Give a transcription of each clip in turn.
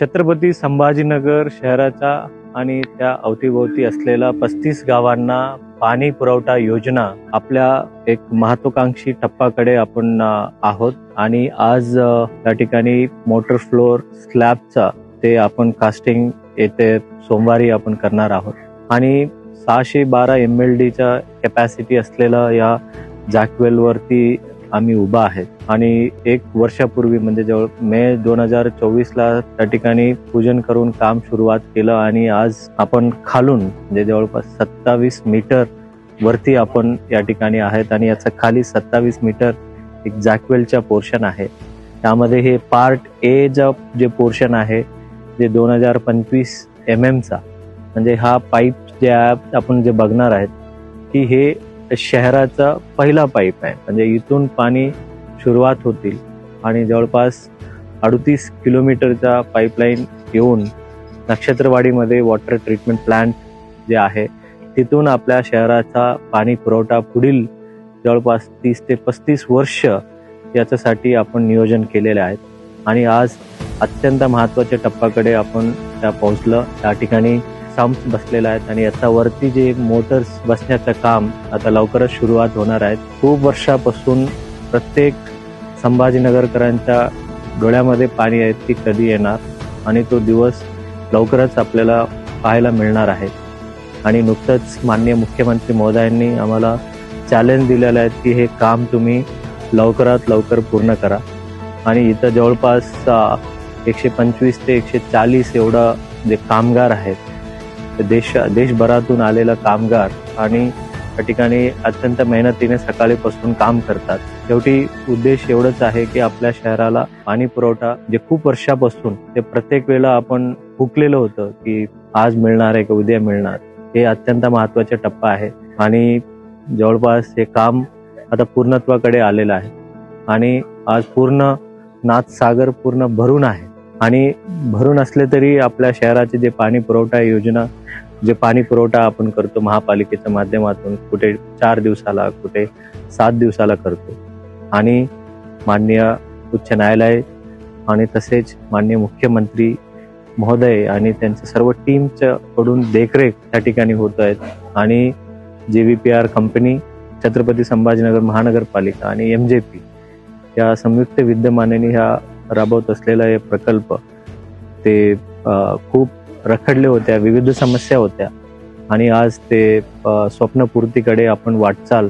छत्रपती संभाजीनगर शहराचा आणि त्या अवतीभोवती असलेल्या पस्तीस गावांना पाणी पुरवठा योजना आपल्या एक महत्वाकांक्षी टप्पाकडे आपण आहोत. आणि आज त्या ठिकाणी मोटर फ्लोअर स्लॅबचा ते आपण कास्टिंग येते सोमवारी आपण करणार आहोत. आणि सहाशे बारा एम एल डीच्या कॅपॅसिटी असलेला या जॅकवेलवरती आम्ही उभा आहेत आणि एक वर्षापूर्वी म्हणजे जवळ मे दोन हजार चोवीस ला त्या ठिकाणी पूजन करून काम सुरुवात केलं आणि आज आपण खालून म्हणजे जवळपास सत्तावीस मीटर वरती आपण या ठिकाणी आहेत आणि याचा खाली सत्तावीस मीटर एक जॅकवेलचा पोर्शन आहे. त्यामध्ये हे पार्ट ए जे पोर्शन आहे जे दोन हजार पंचवीस एम एमचा म्हणजे हा पाईप जे आपण जे बघणार आहेत की हे शहराचा पहिला पाईप आहे. म्हणजे इथून पाणी सुरुवात होतील आणि जवळपास अडतीस किलोमीटरचा पाईपलाईन येऊन नक्षत्रवाडीमध्ये वॉटर ट्रीटमेंट प्लांट जे आहे तिथून आपल्या शहराचा पाणी पुरवठा पुढील जवळपास तीस ते पस्तीस वर्ष याच्यासाठी आपण नियोजन केलेले आहेत. आणि आज अत्यंत महत्त्वाच्या टप्प्याकडे आपण त्या पोहोचलं. त्या ठिकाणी सम्स बसलेला आहेत आणि याचा वरती जे मोटर्स बसण्याचं काम आता लवकरच सुरुवात होणार आहेत खूप वर्षापासून प्रत्येक संभाजीनगरकरांच्या डोळ्यामध्ये पाणी आहे ती कधी येणार? आणि तो दिवस लवकरच आपल्याला पाहायला मिळणार आहे. आणि नुकतंच माननीय मुख्यमंत्री महोदयांनी आम्हाला चॅलेंज दिलेलं आहे की हे काम तुम्ही लवकरात लवकर पूर्ण करा. आणि इथं जवळपास एकशे पंचवीस ते एकशे चाळीस एवढं जे कामगार आहेत देश देशभरातून आलेला कामगार आणि त्या ठिकाणी अत्यंत मेहनतीने सकाळीपासून काम करतात. शेवटी उद्देश एवढंच आहे की आपल्या शहराला पाणी पुरवठा जे खूप वर्षापासून ते प्रत्येक वेळेला आपण हुकलेलं होतं की आज मिळणार आहे की उद्या मिळणार हे अत्यंत महत्त्वाचा टप्पा आहे. आणि जवळपास हे काम आता पूर्णत्वाकडे आलेलं आहे. आणि आज पूर्ण नाथसागर पूर्ण भरून आहे. आणि भरून असले तरी आपल्या शहराचे जे पाणी पुरवठा योजना जे पाणी पुरवठा आपण करतो महापालिकेच्या माध्यमातून कुठे चार दिवसाला कुठे सात दिवसाला करतो. आणि माननीय उच्च न्यायालय आणि तसेच माननीय मुख्यमंत्री महोदय आणि त्यांच्या सर्व टीमच्या कडून देखरेख त्या ठिकाणी होत आहेत. आणि जे V P R company Chhatrapati Sambhajinagar महानगरपालिका आणि एम जे पी या संयुक्त विद्यमानेने ह्या राबवत असलेला हे प्रकल्प ते खूप रखडले होत्या विविध समस्या होत्या. आणि आज ते स्वप्नपूर्तीकडे आपण वाटचाल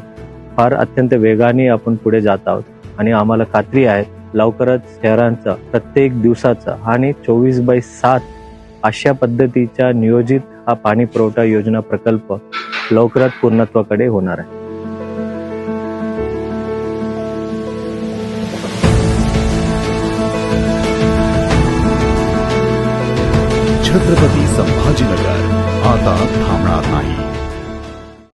फार अत्यंत वेगाने आपण पुढे जात आहोत. आणि आम्हाला खात्री आहे लवकरच शहरांचा प्रत्येक दिवसाचा आणि चोवीस बाय सात अशा पद्धतीच्या नियोजित हा पाणी पुरवठा योजना प्रकल्प लवकरात पूर्णत्वाकडे होणार आहे. छत्रपती संभाजीनगर. आता थांबणार नाही.